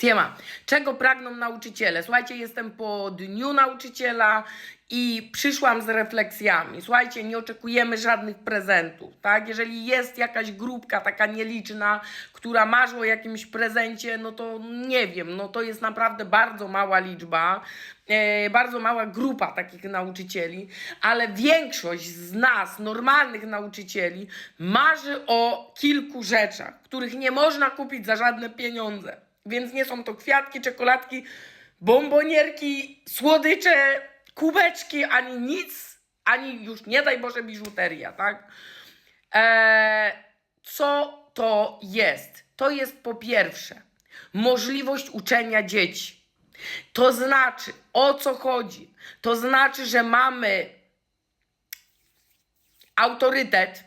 Siema. Czego pragną nauczyciele? Słuchajcie, jestem po dniu nauczyciela i przyszłam z refleksjami. Słuchajcie, nie oczekujemy żadnych prezentów, tak? Jeżeli jest jakaś grupka taka nieliczna, która marzy o jakimś prezencie, no to nie wiem, no to jest naprawdę bardzo mała liczba, e, bardzo mała grupa takich nauczycieli, ale większość z nas, normalnych nauczycieli, marzy o kilku rzeczach, których nie można kupić za żadne pieniądze. Więc nie są to kwiatki, czekoladki, bombonierki, słodycze, kubeczki, ani nic, ani już nie daj Boże biżuteria, tak? Eee, co to jest? To jest po pierwsze możliwość uczenia dzieci. To znaczy, o co chodzi? To znaczy, że mamy autorytet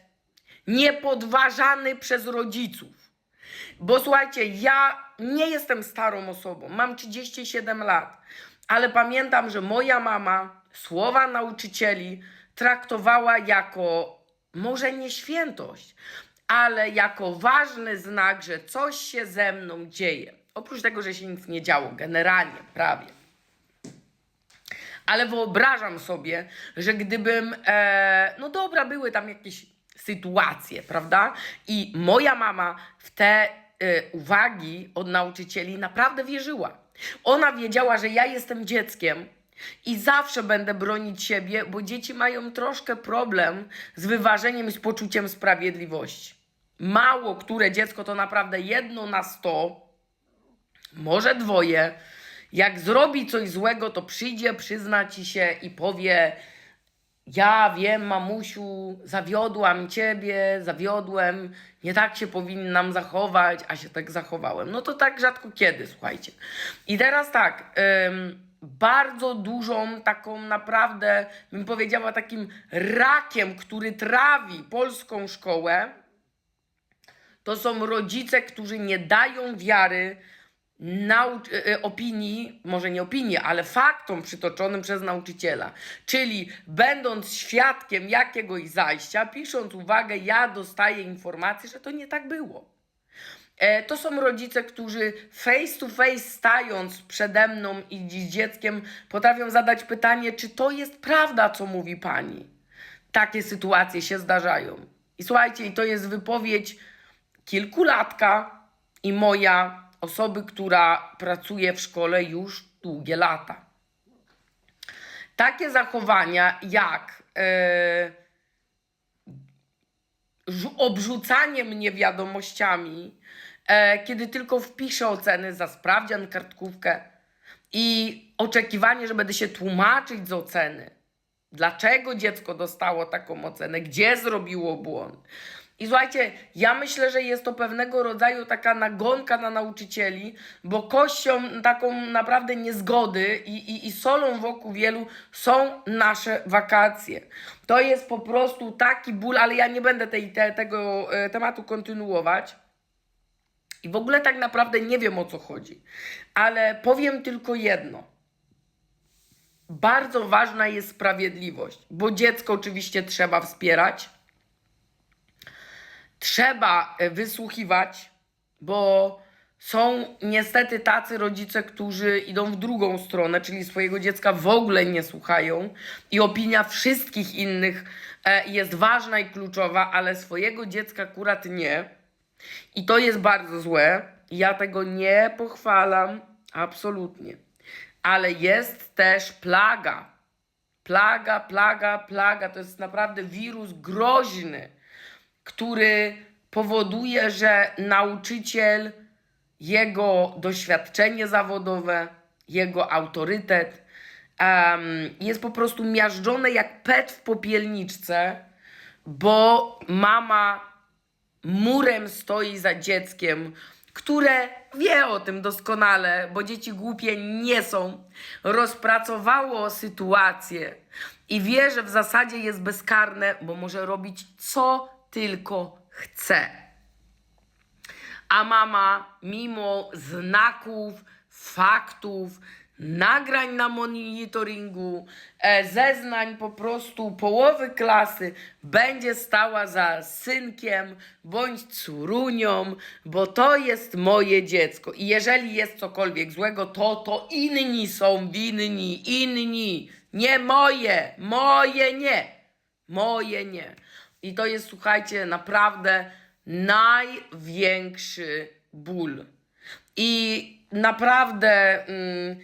niepodważany przez rodziców. Bo słuchajcie, ja nie jestem starą osobą, mam 37 lat, ale pamiętam, że moja mama słowa nauczycieli traktowała jako może nie świętość, ale jako ważny znak, że coś się ze mną dzieje. Oprócz tego, że się nic nie działo, generalnie, prawie. Ale wyobrażam sobie, że gdybym, e, no dobra, były tam jakieś sytuacje, prawda? I moja mama w te uwagi od nauczycieli naprawdę wierzyła. Ona wiedziała, że ja jestem dzieckiem i zawsze będę bronić siebie, bo dzieci mają troszkę problem z wyważeniem i z poczuciem sprawiedliwości. Mało które dziecko to naprawdę jedno na sto może dwoje, jak zrobi coś złego, to przyjdzie, przyzna ci się i powie: Ja wiem, mamusiu, zawiodłam ciebie, zawiodłem, nie tak się powinnam zachować, a się tak zachowałem. No to tak rzadko kiedy, słuchajcie. I teraz tak. ym, bardzo dużą, taką naprawdę, bym powiedziała, takim rakiem, który trawi polską szkołę, to są rodzice, którzy nie dają wiary nauc- e, e, opinii, może nie opinii, ale faktom przytoczonym przez nauczyciela. Czyli będąc świadkiem jakiegoś zajścia, pisząc uwagę, ja dostaję informację, że to nie tak było. E, To są rodzice, którzy face to face stając przede mną i dzieckiem potrafią zadać pytanie, czy to jest prawda, co mówi pani. Takie sytuacje się zdarzają. I słuchajcie, i to jest wypowiedź kilkulatka i moja osoby, która pracuje w szkole już długie lata. Takie zachowania jak żu- obrzucanie mnie wiadomościami, e, kiedy tylko wpiszę oceny za sprawdzian, kartkówkę i oczekiwanie, że będę się tłumaczyć z oceny, dlaczego dziecko dostało taką ocenę, gdzie zrobiło błąd. I słuchajcie, ja myślę, że jest to pewnego rodzaju taka nagonka na nauczycieli, bo kością taką naprawdę niezgody i, i, i solą wokół wielu są nasze wakacje. To jest po prostu taki ból, ale ja nie będę tej, te, tego e, tematu kontynuować. I w ogóle tak naprawdę nie wiem o co chodzi, ale powiem tylko jedno. Bardzo ważna jest sprawiedliwość, bo dziecko oczywiście trzeba wspierać, trzeba e, wysłuchiwać, bo są niestety tacy rodzice, którzy idą w drugą stronę, czyli swojego dziecka w ogóle nie słuchają i opinia wszystkich innych e, jest ważna i kluczowa, ale swojego dziecka akurat nie. I to jest bardzo złe. Ja tego nie pochwalam, absolutnie. Ale jest też plaga. Plaga, plaga, plaga. To jest naprawdę wirus groźny, który powoduje, że nauczyciel, jego doświadczenie zawodowe, jego autorytet em, jest po prostu miażdżone jak pet w popielniczce, bo mama murem stoi za dzieckiem, które wie o tym doskonale, bo dzieci głupie nie są, rozpracowało sytuację i wie, że w zasadzie jest bezkarne, bo może robić co tylko chce. A mama, mimo znaków, faktów, nagrań na monitoringu, e, zeznań po prostu połowy klasy będzie stała za synkiem bądź córunią, bo to jest moje dziecko. I jeżeli jest cokolwiek złego, to to inni są winni, inni, nie moje, moje nie, moje nie. I to jest, słuchajcie, naprawdę największy ból. I naprawdę mm,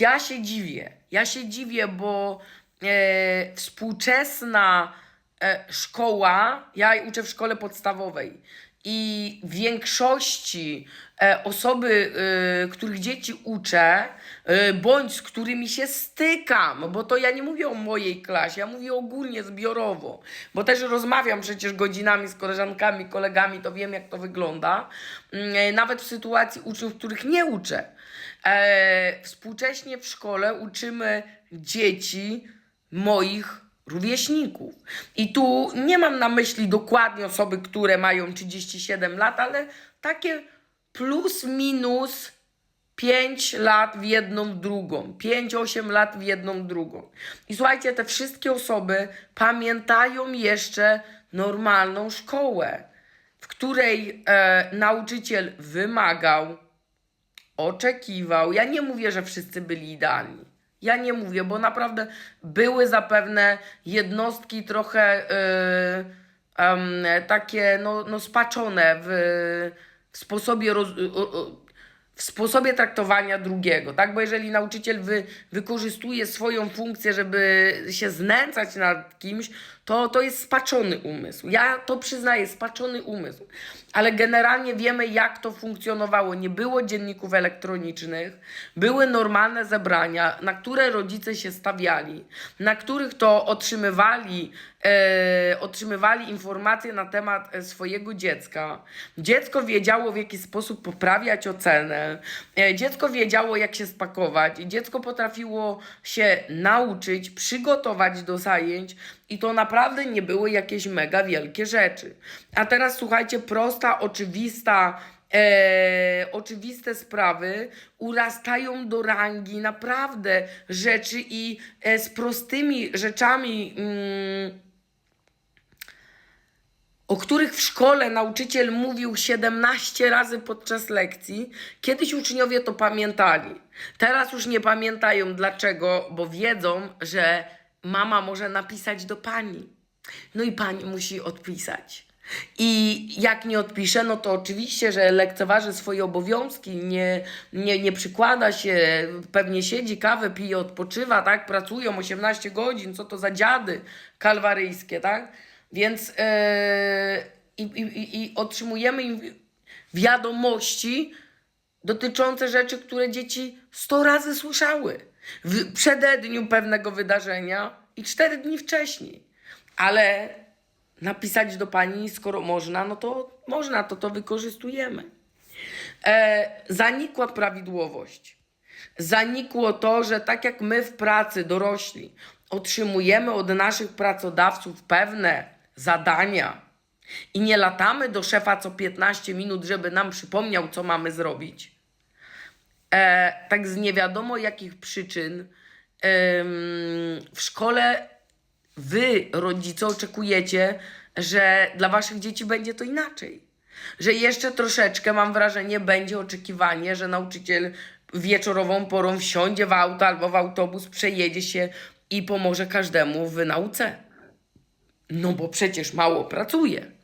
ja się dziwię. Ja się dziwię, bo e, współczesna e, szkoła, ja uczę w szkole podstawowej i większości e, osoby, e, których dzieci uczę, e, bądź z którymi się stykam, bo to ja nie mówię o mojej klasie, ja mówię ogólnie, zbiorowo, bo też rozmawiam przecież godzinami z koleżankami, kolegami, to wiem jak to wygląda, Mm, nawet w sytuacji uczniów, których nie uczę. Współcześnie w szkole uczymy dzieci moich rówieśników. I tu nie mam na myśli dokładnie osoby, które mają 37 lat, ale takie plus minus 5 lat w jedną drugą, 5-8 lat w jedną drugą. I słuchajcie, te wszystkie osoby pamiętają jeszcze normalną szkołę, w której e, nauczyciel wymagał, oczekiwał. Ja nie mówię, że wszyscy byli idealni. Ja nie mówię, bo naprawdę były zapewne jednostki trochę yy, em, takie no, no spaczone w, w sposobie roz, o- w sposobie traktowania drugiego, tak? Bo jeżeli nauczyciel wy, wykorzystuje swoją funkcję, żeby się znęcać nad kimś, to to jest spaczony umysł. Ja to przyznaję, spaczony umysł. Ale generalnie wiemy, jak to funkcjonowało. Nie było dzienników elektronicznych, były normalne zebrania, na które rodzice się stawiali, na których to otrzymywali, e, otrzymywali informacje na temat e, swojego dziecka. Dziecko wiedziało, w jaki sposób poprawiać ocenę. E, dziecko wiedziało, jak się spakować. Dziecko potrafiło się nauczyć, przygotować do zajęć. I to naprawdę nie były jakieś mega wielkie rzeczy. A teraz słuchajcie, prosta, oczywista, e, oczywiste sprawy urastają do rangi naprawdę rzeczy i e, z prostymi rzeczami. Mm, o których w szkole nauczyciel mówił 17 razy podczas lekcji, kiedyś uczniowie to pamiętali. Teraz już nie pamiętają. Dlaczego? Bo wiedzą, że mama może napisać do pani. No i pani musi odpisać. I jak nie odpisze, no to oczywiście, że lekceważy swoje obowiązki, nie, nie, nie przykłada się, pewnie siedzi, kawę pije, odpoczywa, tak? Pracują 18 godzin, co to za dziady kalwaryjskie, tak? Więc yy, i, i, i otrzymujemy wiadomości dotyczące rzeczy, które dzieci 100 razy słyszały w przededniu pewnego wydarzenia i 4 dni wcześniej. Ale napisać do pani, skoro można, no to można, to to wykorzystujemy. E, zanikła prawidłowość. Zanikło to, że tak jak my w pracy dorośli otrzymujemy od naszych pracodawców pewne zadania i nie latamy do szefa co 15 minut, żeby nam przypomniał, co mamy zrobić. E, tak z nie wiadomo jakich przyczyn w szkole wy, rodzice, oczekujecie, że dla waszych dzieci będzie to inaczej. Że jeszcze troszeczkę, mam wrażenie, będzie oczekiwanie, że nauczyciel wieczorową porą wsiądzie w auto albo w autobus, przejedzie się i pomoże każdemu w nauce. No bo przecież mało pracuje.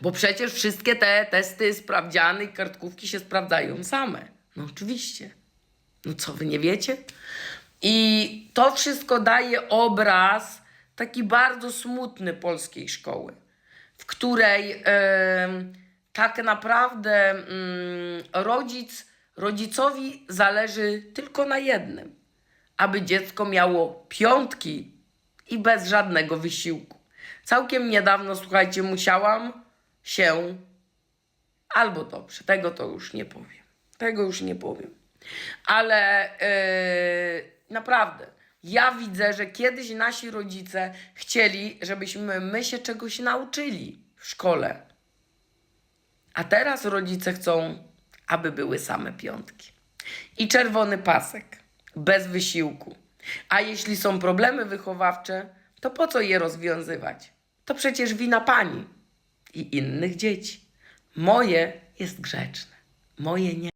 Bo przecież wszystkie te testy, sprawdziany i kartkówki się sprawdzają same. No oczywiście. No co wy nie wiecie? I to wszystko daje obraz taki bardzo smutny polskiej szkoły, w której em, tak naprawdę mm, rodzic, rodzicowi zależy tylko na jednym, aby dziecko miało piątki i bez żadnego wysiłku. Całkiem niedawno, słuchajcie, musiałam się Albo dobrze, tego to już nie powiem. Tego już nie powiem. Ale yy, naprawdę, ja widzę, że kiedyś nasi rodzice chcieli, żebyśmy my się czegoś nauczyli w szkole. A teraz rodzice chcą, aby były same piątki. I czerwony pasek, bez wysiłku. A jeśli są problemy wychowawcze, to po co je rozwiązywać? To przecież wina pani i innych dzieci. Moje jest grzeczne, moje nie.